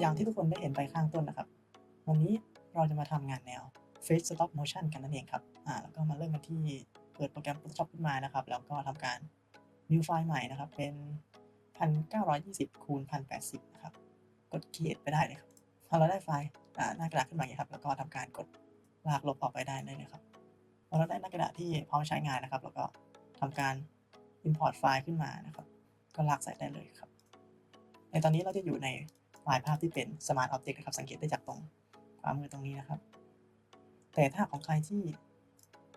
อย่างที่ทุกคนได้เห็นไปข้างต้นนะครับ วันนี้เราจะมาทำงานแนว Face Stop Motion กันนั่นเองครับ อ่า แล้วก็มาเริ่มกันที่เปิดโปรแกรม Photoshop ขึ้นมานะครับ แล้วก็ทำการ new ไฟล์ใหม่นะครับ เป็น 1920คูณ1080นะครับ กด create ไปได้เลยครับพอเราได้ไฟล์ อ่า หน้ากระดาษขึ้นมาอย่างนี้ครับ แล้วก็ทำการกดลากลบออกไปได้เลยนะครับพอเราได้หน้ากระดาษที่พร้อมใช้งานนะครับ แล้วก็ทำการ import ไฟล์ขึ้นมานะครับ ก็ลากใส่ได้เลยครับ ในตอนนี้เราจะอยู่ใน ไฟล์ภาพที่เป็น Smart Object นะครับ สังเกตได้จากตรงขวามือตรงนี้นะครับ แต่ถ้าของใครที่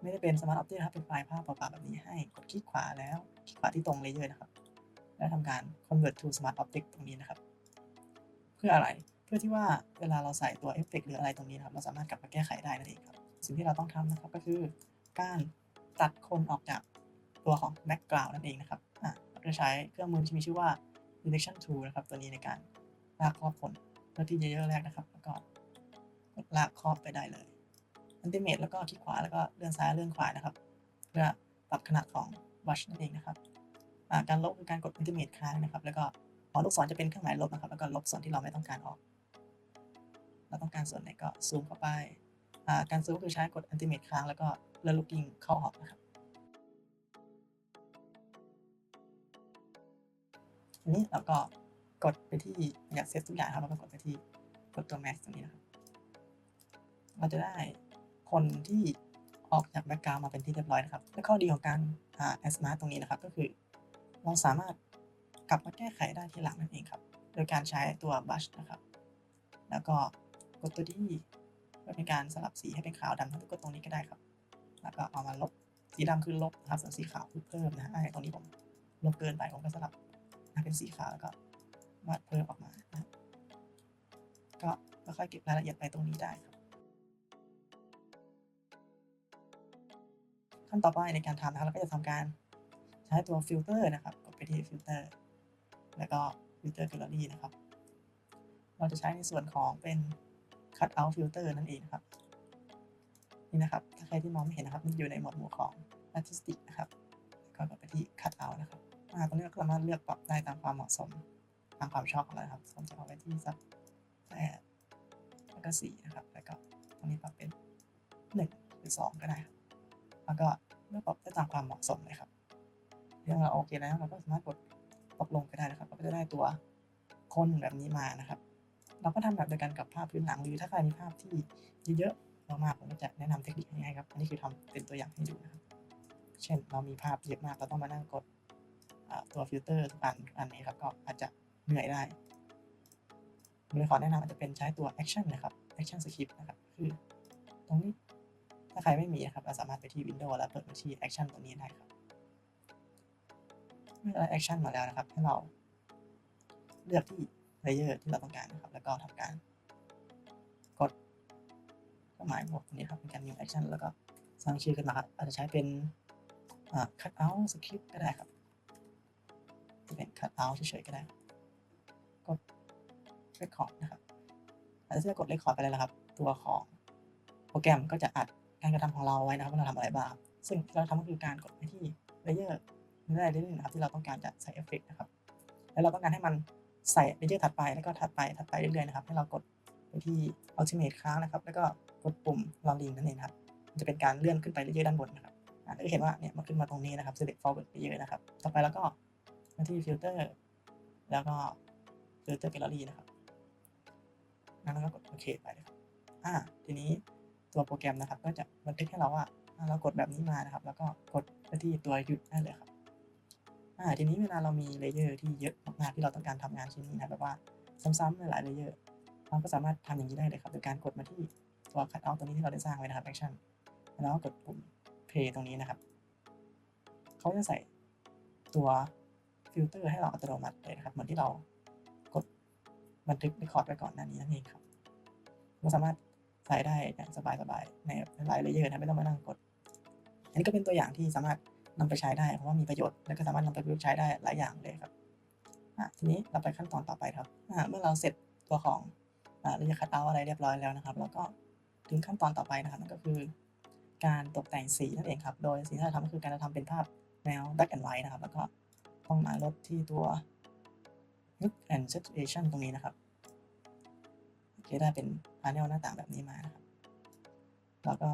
ไม่ได้เป็น Smart Object นะครับ เป็นไฟล์ภาพเปล่าๆแบบนี้ให้กดคลิกขวาแล้วคลิกขวาที่ตรง Layer นะครับ แล้วทำการ Convert to Smart Object ตรงนี้นะครับ เพื่ออะไร เพื่อที่ว่าเวลาเราใส่ตัวเอฟเฟกหรืออะไรตรงนี้นะครับ เราสามารถกลับมาแก้ไขได้นั่นเองครับ สิ่งที่เราต้องทำนะครับก็คือการตัดคนออกจากตัวของ background นั่นเองนะครับเราจะใช้เครื่องมือที่มีชื่อว่า selection tool นะครับ ตัวนี้ในการ ลากครอบคนเพื่อที่จะเยอะแรกนะครับ แล้วก็กดลากครอบไปได้เลย Ultimate แล้วก็คลิกขวาแล้วก็เลื่อนซ้ายเลื่อนขวานะครับ เพื่อปรับขนาดของ brush นั่นเองนะครับการลบคือการกด Ultimate ค้างนะครับ แล้วก็หัวลูกศรจะเป็นเครื่องหมายลบนะครับ แล้วก็ลบส่วนที่เราไม่ต้องการออก เราต้องการส่วนไหนก็ซูมเข้าไปการซูมคือใช้กด Ultimate ค้างแล้วก็เลื่อน looking เข้าออกนะครับทีนี้เราก็ กดไปที่อยากเซฟทุกอย่างครับเราก็กดไปที่กดตัว max ตรงนี้นะครับ เราจะได้คนที่ออกจากแบ็กกราวมาเป็นที่เรียบร้อยนะครับ และข้อดีของการอ่า a s m a ตรงนี้นะครับ ก็คือเราสามารถกลับมาแก้ไขได้ทีหลังนั่นเองครับ โดยการใช้ตัว brush นะครับ แล้วก็กดตัวที่เพื่อเป็นการสลับสีให้เป็นขาวดำทั้งกดตรงนี้ก็ได้ครับ แล้วก็เอามาลบ สีดำคือลบนะครับ ส่วนสีขาวคือเพิ่มนะฮะไอ้ตรงนี้ผมลบเกินไปผมก็สลับให้เป็นสีขาวแล้วก็ วาดเพิ่มออกมานะก็ค่อยๆเก็บรายละเอียดไปตรงนี้ได้ขั้นต่อไปในการทำนะครับเราก็จะทำการใช้ตัวฟิลเตอร์นะครับกดไปที่ฟิลเตอร์แล้วก็ฟิลเตอร์แกลเลอรี่นะครับ เราจะใช้ในส่วนของเป็น cut out filter นั่นเองครับ นี่นะครับ ถ้าใครที่มองไม่เห็นนะครับ มันอยู่ในหมวดหมู่ของ artistic นะครับ ก็กดไปที่ cut out นะครับอ่าตรงนี้เราก็สามารถเลือกปรับได้ตามความเหมาะสม ตามความชอบของเราครับผมจะเอาไว้ที่สักแปดแล้วก็สี่นะครับ แล้วก็ตรงนี้ปรับเป็นหนึ่งหรือสองก็ได้ครับแล้วก็เลือกปรับได้ตามความเหมาะสมเลยครับเรื่องเราโอเคแล้วเราก็สามารถกดตกลงก็ได้นะครับ ก็จะได้ตัวคนแบบนี้มานะครับ เราก็ทำแบบเดียวกันกับภาพพื้นหลังหรือถ้าใครมีภาพที่เยอะๆมากๆผมก็จะแนะนำเทคนิคง่ายๆครับ อันนี้คือทำเป็นตัวอย่างให้ดูนะครับ เช่นเรามีภาพเยอะมากเราต้องมานั่งกดตัวฟิลเตอร์ทุกอันอันนี้ครับก็อาจจะ เหนื่อยได้ผมเลยขอแนะนำอาจจะเป็นใช้ตัว action นะครับ action script นะครับ คือตรงนี้ถ้าใครไม่มีนะครับเราสามารถไปที่ Windows แล้วเปิดบัญชี action ตรงนี้ได้ครับ เมื่อเรา action มาแล้วนะครับ ให้เราเลือกที่ layer ที่เราต้องการนะครับ แล้วก็ทำการกดเครื่องหมายบวกตรงนี้ครับเป็นการ new action แล้วก็สร้างชื่อขึ้นมาครับอาจจะใช้เป็น cut out script ก็ได้ครับจะเป็น cut out เฉยๆก็ได้ กด record นะครับหลังจากที่เรากด record ไปแล้วนะครับ ตัวของโปรแกรมก็จะอัดการกระทำของเราไว้นะครับว่าเราทำอะไรบ้าง ซึ่งที่เราทำก็คือการกดไปที่ layer เรื่อยๆเรื่อยๆนะครับที่เราต้องการจะใส่เอฟเฟกต์นะครับ แล้วเราต้องการให้มันใส่ layer ถัดไปแล้วก็ถัดไปถัดไปเรื่อยๆนะครับ ให้เรากดไปที่ ultimate ค้างนะครับ แล้วก็กดปุ่ม rolling นั่นเองครับ มันจะเป็นการเลื่อนขึ้นไปเรื่อยๆด้านบนนะครับอ่าจะเห็นว่าเนี่ยมันขึ้นมาตรงนี้นะครับ select forward layer นะครับ ต่อไปแล้วก็มาที่ filter แล้วก็ filter gallery นะครับแล้วก็กดโอเคไปเลยครับอ่าทีนี้ตัวโปรแกรมนะครับ ก็จะบันทึกให้เราว่าเรากดแบบนี้มานะครับ แล้วก็กดไปที่ตัวหยุดได้เลยครับอ่าทีนี้เวลาเรามีเลเยอร์ที่เยอะมากๆที่เราต้องการทำงานชิ้นนี้นะแบบว่าซ้ำๆหลายๆเลเยอร์เราก็สามารถทำอย่างนี้ได้เลยครับโดยการกดมาที่ตัว cut out ตัวนี้ที่เราได้สร้างไว้นะครับ action แล้วก็กดปุ่ม play ตรงนี้นะครับเขาจะใส่ตัวฟิลเตอร์ให้เราอัตโนมัติเลยนะครับเหมือนที่เรา บันทึก record ไว้ก่อนหน้านี้นั่นเองครับเราสามารถใส่ได้อย่างสบายๆในหลายเลเยอร์นะไม่ต้องมานั่งกด อันนี้ก็เป็นตัวอย่างที่สามารถนำไปใช้ได้เพราะว่ามีประโยชน์และก็สามารถนำไปประยุกต์ใช้ได้หลายอย่างเลยครับอะทีนี้เราไปขั้นตอนต่อไปครับอะเมื่อเราเสร็จตัวของเราจะคัดเอาอะไรเรียบร้อยแล้วนะครับแล้วก็ถึงขั้นตอนต่อไปนะครับนั่นก็คือ การตกแต่งสีนั่นเองครับ โดยสิ่งที่เราทำก็คือการทำเป็นภาพแนว black and white นะครับ แล้วก็ต้องมาลดที่ตัว look and saturation ตรงนี้นะครับจะได้เป็นพาเนลหน้าต่างแบบนี้มานะครับ แล้วก็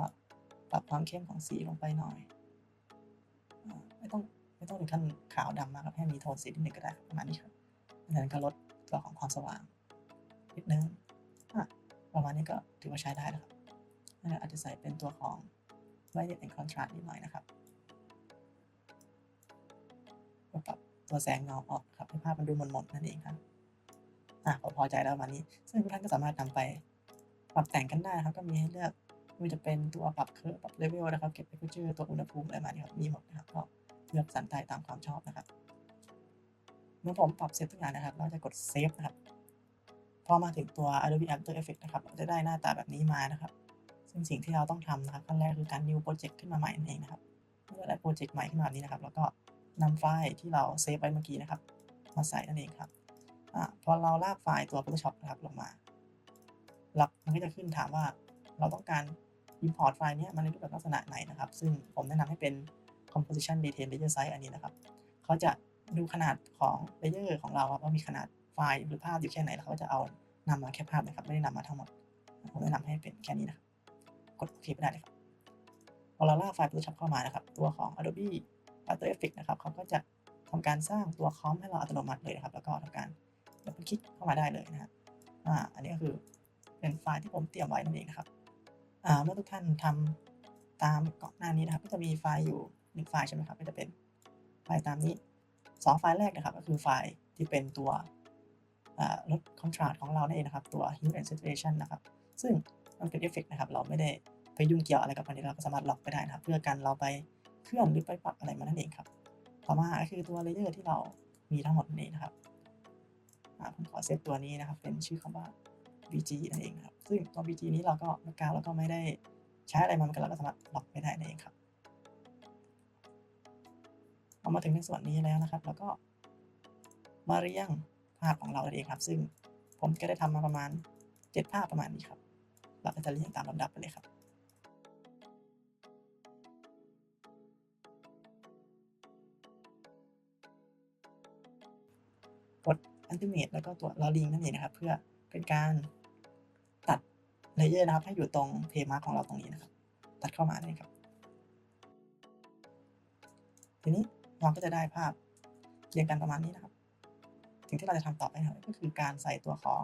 ปรับความเข้มของสีลงไปหน่อย ไม่ต้องไม่ต้องถึงขั้นขาวดำมากครับให้มีโทนสีนิดนึงก็ได้ประมาณนี้ครับจากนั้นก็ลดตัวของความสว่างนิดนึงประมาณนี้ก็ถือว่าใช้ได้แล้วครับอาจจะใส่เป็นตัวของ Light and Contrast นิดหน่อยนะครับ ตัวแสงเงาออกครับให้ภาพมันดูหม่นๆนั่นเองครับอะผมพอใจแล้วมานี้ซึ่งทุกท่านก็สามารถนำไปปรับแต่งกันได้ครับ ก็มีให้เลือกไม่ว่าจะเป็นตัวปรับเคอร์ปรับเลเวลนะครับเก็บ texture ตัวอุณหภูมิอะไรมาเนี่ยครับมีหมดนะครับก็เลือกสรรได้ตามความชอบนะครับเมื่อผมปรับเซตทุกอย่างนะครับ เราจะกดเซฟนะครับพอมาถึงตัว Adobe After Effects นะครับเราจะได้หน้าตาแบบนี้มานะครับ ซึ่งสิ่งที่เราต้องทำนะครับขั้นแรกคือการ new project ขึ้นมาใหม่นั่นเองนะครับเมื่อเราได้โปรเจกต์ใหม่ขึ้นมาแบบนี้นะครับ แล้วก็ นำไฟล์ที่เราเซฟไว้เมื่อกี้นะครับ มาใส่นั่นเองครับอพอเราลากไฟล์ตัว Photoshop นะครับลงมาแล้วมันก็จะขึ้นถามว่าเราต้องการ import ไฟล์นี้ยมาในรูปแบบลักษณะไหนนะครับ ซึ่งผมแนะนำให้เป็น composition detail layer size อันนี้นะครับ เขาจะดูขนาดของ layer ของเราว่ามีขนาดไฟล์หรือภาพอยู่แค่ไหน แล้วเขาจะเอานำมาแค่ภาพนะครับ ไม่ได้นำมาทั้งหมด ผมแนะนำให้เป็นแค่นี้นะครับ กดโอเคไปได้เลยครับ พอเราลากไฟล์ Photoshop เข้ามานะครับ ตัวของ Adobe After Effects นะครับเขาก็จะทำการสร้างตัวคอมให้เราอัตโนมัติเลยนะครับ แล้วก็ทำการดับเบิลคลิกเข้ามาได้เลยนะฮะอ่าอันนี้ก็คือเป็นไฟล์ที่ผมเตรียมไว้นั่นเองนะครับอ่าเมื่อทุกท่านทำตามก่อนหน้านี้นะครับ ก็จะมีไฟล์อยู่หนึ่งไฟล์ใช่ไหมครับก็จะเป็นไฟล์ตามนี้สองไฟล์แรกนะครับ ก็คือไฟล์ที่เป็นตัวลดคอนทราสต์ของเรานั่นเองนะครับ ตัว Hue and Saturation นะครับ ซึ่งมันเป็นเอฟเฟกนะครับ เราไม่ได้ไปยุ่งเกี่ยวอะไรกับมันเราก็สามารถล็อกไปได้นะครับ เพื่อกันเราไป เคลื่อนหรือไปปรับอะไรมานั่นเองครับ ต่อมาก็คือตัวเลเยอร์ที่เรามีทั้งหมดนี้นะครับผมขอเซตตัวนี้นะครับ เป็นชื่อคำว่า bg นั่นเองครับ ซึ่งตัว bg นี้เราก็แบ็กกราวเราก็ไม่ได้ใช้อะไรมาเหมือนกันเราก็สามารถล็อกไปได้นั่นเองครับพอมาถึงในส่วนนี้แล้วนะครับ แล้วก็มาเรียงภาพของเราเองครับ ซึ่งผมก็ได้ทำมาประมาณ 7 ภาพประมาณนี้ครับ เราก็จะเรียงตามลำดับไปเลยครับ กด Animate แล้วก็ตัว Loading นั่นเองนะครับ เพื่อเป็นการตัดเลเยอร์นะครับ ให้อยู่ตรงเพย์มาร์ของเราตรงนี้นะครับ ตัดเข้ามาเลยครับ ทีนี้เราก็จะได้ภาพเรียงกันประมาณนี้นะครับ สิ่งที่เราจะทำต่อไปนะครับก็คือการใส่ตัวของ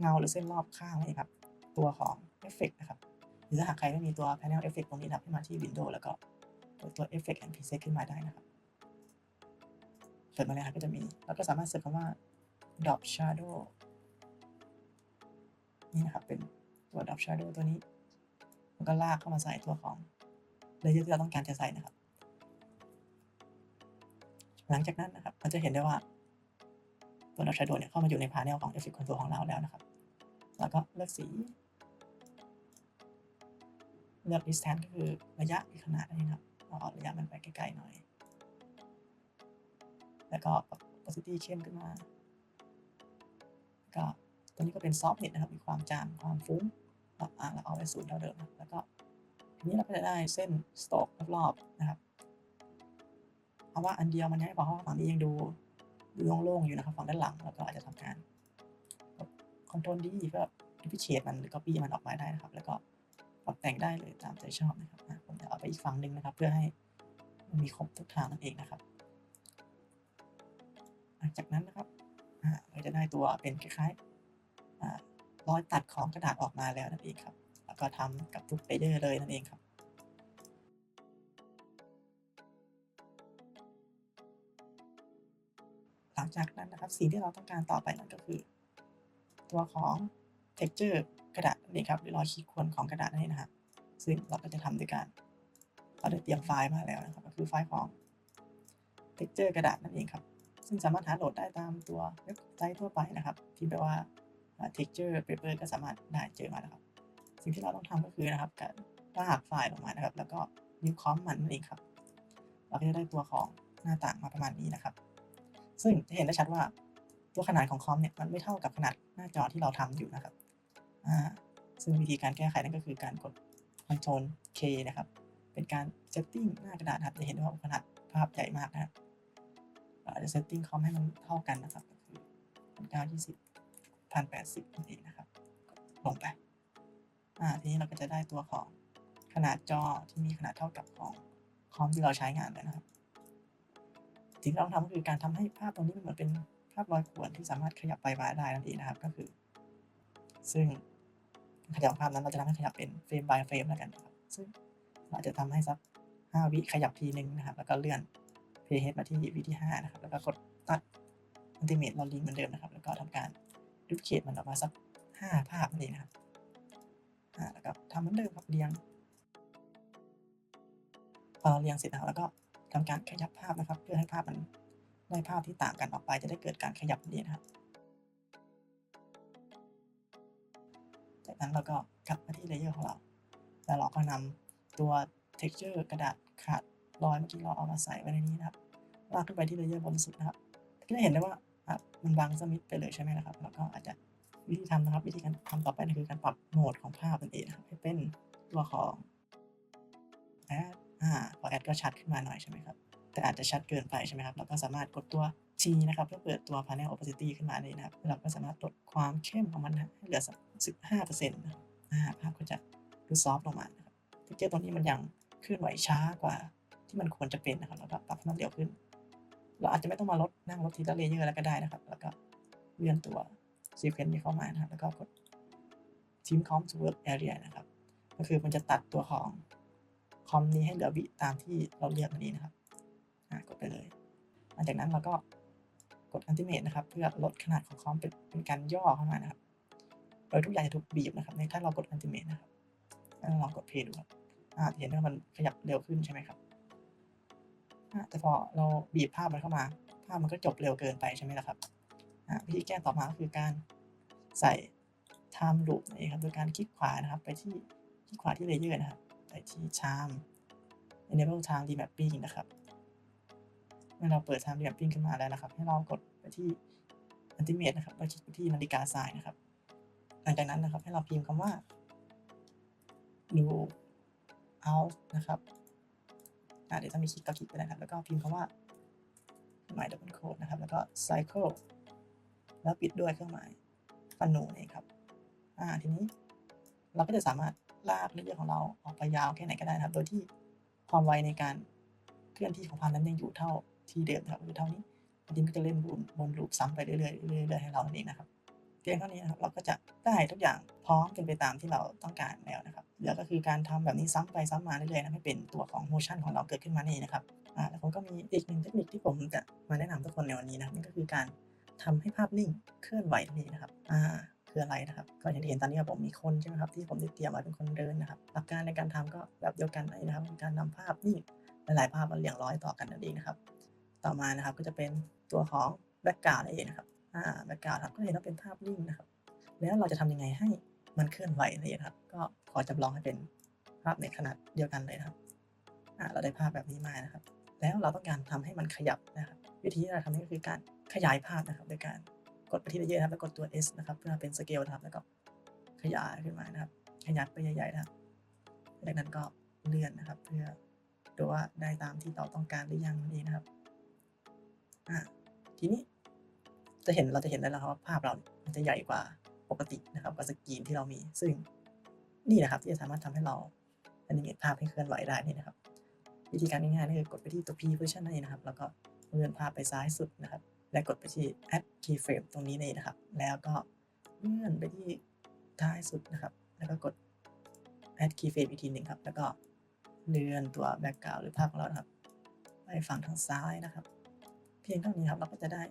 เงาหรือเส้นรอบข้างนี่ครับ ตัวของเอฟเฟกนะครับหรือถ้าหากใครไม่มีตัว Panel Effect ตรงนี้นะครับให้มาที่ Windows แล้วก็เปิดตัว Effect and Preset ขึ้นมาได้นะครับ เปิดมาเลยครับก็จะมี แล้วก็สามารถเสิร์ชคำว่า Drop Shadow นี่นะครับ เป็นตัว Drop Shadow ตัวนี้แล้วก็ลากเข้ามาใส่ตัวของเลเยอร์ที่เราต้องการจะใส่นะครับ หลังจากนั้นนะครับเราจะเห็นได้ว่าตัว Drop Shadow เนี่ยเข้ามาอยู่ใน Panel ของ Effect Control ของเราแล้วนะครับ แล้วก็เลือกสีเลือก distance ก็คือระยะขนาดนี้นะครับเอาระยะมันไปใกลๆหน่อย แล้วก็ปรับ opacity เข้มขึ้นมา ตัวนี้ก็เป็น softness นะครับ มีความจางความฟุ้งเราเอาไว้ศูนย์เท่าเดิม แล้วก็ทีนี้เราก็จะได้เส้น stroke รอบๆนะครับเอาว่าอันเดียวมันยังไม่พอเพราะฝั่งนี้ยังดูดูโล่งๆอยู่นะครับฝั่งด้านหลังแล้วก็อาจจะทำการคอนโทรลดีเพื่อ duplicate มันหรือ copy มันออกมาได้นะครับ แล้วก็ปรับแต่งได้เลยตามใจชอบนะครับผมจะเอาไปอีกฝั่งหนึ่งนะครับ เพื่อให้มันมีครบทุกทางนั่นเองนะครับ หลังจากนั้นนะครับเราจะได้ตัวเป็นคล้ายๆ รอยตัดของกระดาษออกมาแล้วนั่นเองครับ แล้วก็ทำกับทุกเลเยอร์เลยนั่นเองครับหลังจากนั้นนะครับสิ่งที่เราต้องการต่อไปนั่นก็คือ ตัวของ texture กระดาษนั่ครับหรือรอยขีดข่วนของกระดาษนั่นเองนะครับซึ่งเราก็จะทำด้วยการเราได้เตรียมไฟล์มาแล้วนะครับ ก็คือไฟล์ของ texture กระดาษนั่นเองครับ ซึ่งสามารถหาโหลดได้ตามตัวเว็บไซต์ทั่วไปนะครับ ที่แปลว่า texture paper ก็สามารถได้เจอมาแล้วครับ สิ่งที่เราต้องทำก็คือนะครับการลากไฟล์ลงมานะครับ แล้วก็นิ้วคอมมันนั่นเองครับ เราก็จะได้ตัวของหน้าต่างมาประมาณนี้นะครับ ซึ่งจะเห็นได้ชัดว่าตัวขนาดของคอมเนี่ยมันไม่เท่ากับขนาดหน้าจอที่เราทำอยู่นะครับ ซึ่งวิธีการแก้ไขนั่นก็คือการกด Ctrl K นะครับ เป็นการ setting หน้ากระดาษครับ จะเห็นว่าขนาดภาพใหญ่มากนะครับเราจะ setting คอมให้มันเท่ากันนะครับก็คือพัน พันแปดสิบนั่นเองนะครับ ลงไป อ่า ทีนี้เราก็จะได้ตัวของขนาดจอที่มีขนาดเท่ากับของคอมที่เราใช้งานเลยนะครับ สิ่งที่เราทำก็คือการทำให้ภาพตรงนี้มันเหมือนเป็นภาพรอยข่วนที่สามารถขยับไปมาได้นั่นเองนะครับ ก็คือ ซึ่งขยับภาพนั้นเราจะทำให้ขยับเป็นเฟรม by เฟรมแล้วกันนะครับ ซึ่งเราจะทำให้สัก5วิขยับทีหนึ่งนะครับ แล้วก็เลื่อน playhead มาที่วิที่5นะครับ แล้วก็กดตัด ultimate เราลิงเหมือนเดิมนะครับ แล้วก็ทำการ duplicate มันออกมาสัก5ภาพนั่นเองนะครับอ่าแล้วก็ทำเหมือนเดิมครับเรียงพอเราเรียงเสร็จนะครับแล้วก็ทำการขยับภาพนะครับ เพื่อให้ภาพมันได้ภาพที่ต่างกันออกไปจะได้เกิดการขยับนี่นะครับจากนั้นเราก็กลับมาที่เลเยอร์ของเรา แล้วเราก็นำตัว texture กระดาษขาดรอยเมื่อกี้เราเอามาใส่ไว้ในนี้นะครับลากขึ้นไปที่เลเยอร์บนสุดนะครับก็จะเห็นได้ว่า มันบังสมิธไปเลยใช่ไหมนะครับ แล้วก็อาจจะวิธีทำนะครับ วิธีการทำต่อไปนั่นคือการปรับโหมดของภาพนั่นเองนะครับให้เป็นตัวของ add อ่าพอ add ก็ชัดขึ้นมาหน่อยใช่ไหมครับ แต่อาจจะชัดเกินไปใช่ไหมครับ เราก็สามารถกดตัว G นะครับ เพื่อเปิดตัว panel opacity ขึ้นมาเลยนะครับ เราก็สามารถลดความเข้มของมันให้เหลือสัก15%นะครับภาพก็จะดูซอฟต์ลงมานะครับเท็กเจอร์ตัวนี้มันยังเคลื่อนไหวช้ากว่าที่มันควรจะเป็นนะครับ เราก็ปรับให้มันเร็วขึ้น เราอาจจะไม่ต้องมาลดนั่งลดทีละเลเยอร์แล้วก็ได้นะครับ แล้วก็เลื่อนตัว sequence นี้เข้ามานะครับ แล้วก็กด team comp to work area นะครับ ก็คือมันจะตัดตัวของคอมนี้ให้เหลือวิตามที่เราเลือกอันนี้นะครับกดไปเลยหลังจากนั้นเราก็กด Ultimate นะครับ เพื่อลดขนาดของคอมเป็นเป็นการย่อเข้ามานะครับ โดยทุกอย่างจะถูกบีบนะครับ ในถ้าเรากด Ultimate นะครับล้วเรากด Play ดูครับอ่าเห็นว่ามันขยับเร็วขึ้นใช่ไหมครับ แต่พอเราบีบภาพมันเข้ามา ภาพมันก็จบเร็วเกินไปใช่ไหมล่ะครับอ่าวิธีแก้ต่อมาก็คือการใส่ time loop นั่นเองครับ โดยการคลิกขวานะครับ ไปที่คลิกขวาที่ Layer นะครับ ไปที่ Charm Enable Time Remapping นะครับ เมื่อเราเปิด Time Remapping ขึ้นมาแล้วนะครับ ให้เรากดไปที่ Ultimate นะครับแล้วคลิกไปที่นาฬิกาทรายนะครับ หลังจากนั้นนะครับให้เราพิมพ์คำว่า new out นะครับ อ่าเดี๋ยวถ้ามีคลิกก็คลิกไปนะครับ แล้วก็พิมพ์คำว่าหมาย double quote นะครับ แล้วก็ cycle แล้วปิดด้วยเครื่องหมายฟันนูนี่ครับ อ่า ทีนี้เราก็จะสามารถลากเลเยอร์ของเราออกไปยาวแค่ไหนก็ได้นะครับ โดยที่ความไวในการเคลื่อนที่ของพันนั้นยังอยู่เท่าที่เดิมนะครับคือเท่านี้ทีมก็จะเล่นวนวนลูปซ้ำไปเรื่อยๆเรื่อยๆให้เรานั่นเองนะครับ เพียงเท่านี้นะครับเราก็จะได้ทุกอย่างพร้อมเป็นไปตามที่เราต้องการแล้วนะครับเหลือก็คือการทำแบบนี้ซ้ำไปซ้ำมาเรื่อยๆนะให้เป็นตัวของโมชั่นของเราเกิดขึ้นมานี่นะครับอ่าแล้วผมก็มีอีกหนึ่งเทคนิคที่ผมจะมาแนะนำทุกคนในวันนี้นะนั่นก็คือการทำให้ภาพนิ่งเคลื่อนไหวนั่นะครับอ่าคืออะไรนะครับ ก็อย่างที่เห็นตอนนี้ผมมีคนใช่ไหมครับที่ผมได้เตรียมไว้เป็นคนเดินนะครับหลักการในการทำก็แบบเดียวกันเลยนะครับการนำภาพนิ่งหลายๆภาพมาเรียงร้อยต่อกันนั่นเองนะครับ ต่อมานะครับก็จะเป็นตัวของแบ็กกราวด์นั่นเองนะครับ อ่าแบ็กกราวด์ครับก็เห็นว่าเป็นภาพนิ่งนะครับ แล้วเราจะทำยังไงให้มันเคลื่อนไหวนั่นเองครับ ก็ขอจำลองให้เป็นภาพในขนาดเดียวกันเลยครับอ่าเราได้ภาพแบบนี้มานะครับ แล้วเราต้องการทำให้มันขยับนะครับ วิธีที่เราทำนี่ก็คือการขยายภาพนะครับโดยการกดไปที่เยอร์นะครับแล้วกดตัว S นะครับ เพื่อเป็นสเกลนะครับแล้วก็ขยายขึ้นมานะครับ ขยับไปใหญ่ๆนะครับจากนั้นก็เลื่อนนะครับ เพื่อดูว่าได้ตามที่เราต้องการหรือยังนี่นะครับอ่าทีนี้ จะเห็นเราจะเห็นได้แล้วครับว่าภาพเรามันจะใหญ่กว่าปกตินะครับกว่าสกรีนที่เรามี ซึ่งนี่นะครับที่จะสามารถทำให้เราอนิเมตภาพให้เคลื่อนไหวได้นี่นะครับ วิธีการง่ายๆนี่คือกดไปที่ตัว P position นั่นะครับ แล้วก็เลื่อนภาพไปซ้ายสุดนะครับ และกดไปที่ add keyframe ตรงนี้เลยนะครับ แล้วก็เลื่อนไปที่ท้ายสุดนะครับ แล้วก็กด add keyframe อีกทีหนึ่งครับ แล้วก็เลื่อนตัว background หรือภาพของเราครับ ไปฝั่งทางซ้ายนะครับ เพียงเท่านี้ครับเราก็จะได้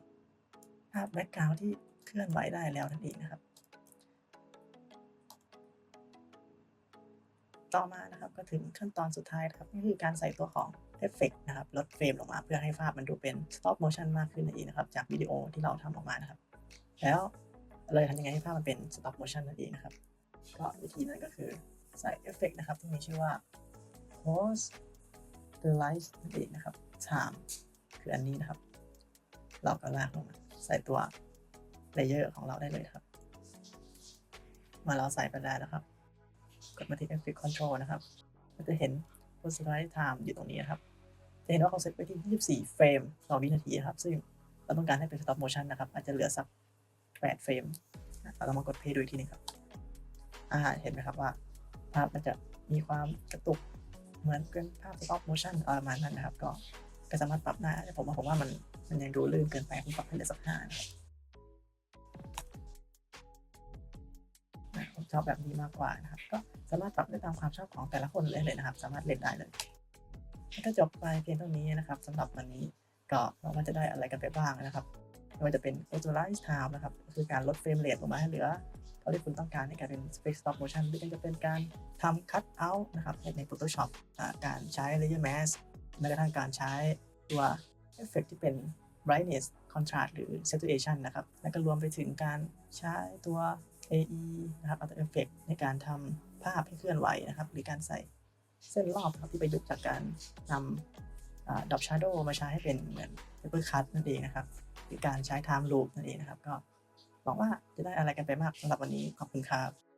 ภาพ background ที่เคลื่อนไหวได้แล้วนั่นเองนะครับ ต่อมานะครับก็ถึงขั้นตอนสุดท้ายครับก็คือการใส่ตัวของเอฟเฟกนะครับลดเฟรมลงมาเพื่อให้ภาพมันดูเป็น stop motion มากขึ้นนั่นเองนะครับ จากวิดีโอที่เราทำออกมานะครับ แล้วเลยทำยังไงให้ภาพมันเป็น stop motion นั่นเองนะครับ ก็วิธีนั้นก็คือใส่เอฟเฟกนะครับ ที่มีชื่อว่า pose the light นั่นเองนะครับ time คืออันนี้นะครับ เราก็ลากลงมา ใส่ตัวเลเยอร์ของเราได้เลยครับ มาเราใส่ไปได้แล้วครับ กดมาที่ Effect Control นะครับก็จะเห็น Personalize Time อยู่ตรงนี้นะครับ จะเห็นว่าเขาเซตไปที่ 24 เฟรมต่อวินาทีครับ ซึ่งเราต้องการให้เป็น Stop Motion นะครับ อาจจะเหลือสัก 8 เฟรม เรามากด Play ดูอีกทีนึงครับ อ่า เห็นไหมครับว่า ภาพมันจะมีความกระตุกเหมือนเป็นภาพ stop motion อะไรประมาณนั้นนะครับ ก็ ก็สามารถปรับได้แต่ผมว่าผมว่ามันมันยังดูลื่นเกินไปผมปรับให้เหลือสักห้านะครับอะผมชอบแบบนี้มากกว่านะครับ ก็สามารถปรับได้ตามความชอบของแต่ละคนเลยเลยนะครับ สามารถเล่นได้เลยก็จบไปเพียงเท่านี้นะครับสำหรับวันนี้ก็เราก็จะได้อะไรกันไปบ้างนะครับไม่ว่าจะเป็น authorize time นะครับ คือการลดเฟรมเรทลงมาให้เหลือเท่าที่คุณต้องการในการเป็น space stop motion หรือจะเป็นการทำ cut out นะครับใน Photoshop การใช้ layer mask แม้กระทั่งการใช้ตัวเอฟเฟกที่เป็น brightness contrast หรือ saturation นะครับ และก็รวมไปถึงการใช้ตัว AE นะครับ after effect ในการทำภาพให้เคลื่อนไหวนะครับ หรือการใส่เส้นรอบนะครับที่ประยุกต์จากการนำดับ shadow มาใช้ให้เป็นเหมือน paper cut นั่นเองนะครับ หรือการใช้ time loop นั่นเองนะครับ ก็หวังว่าจะได้อะไรกันไปมากสำหรับวันนี้ขอบคุณครับ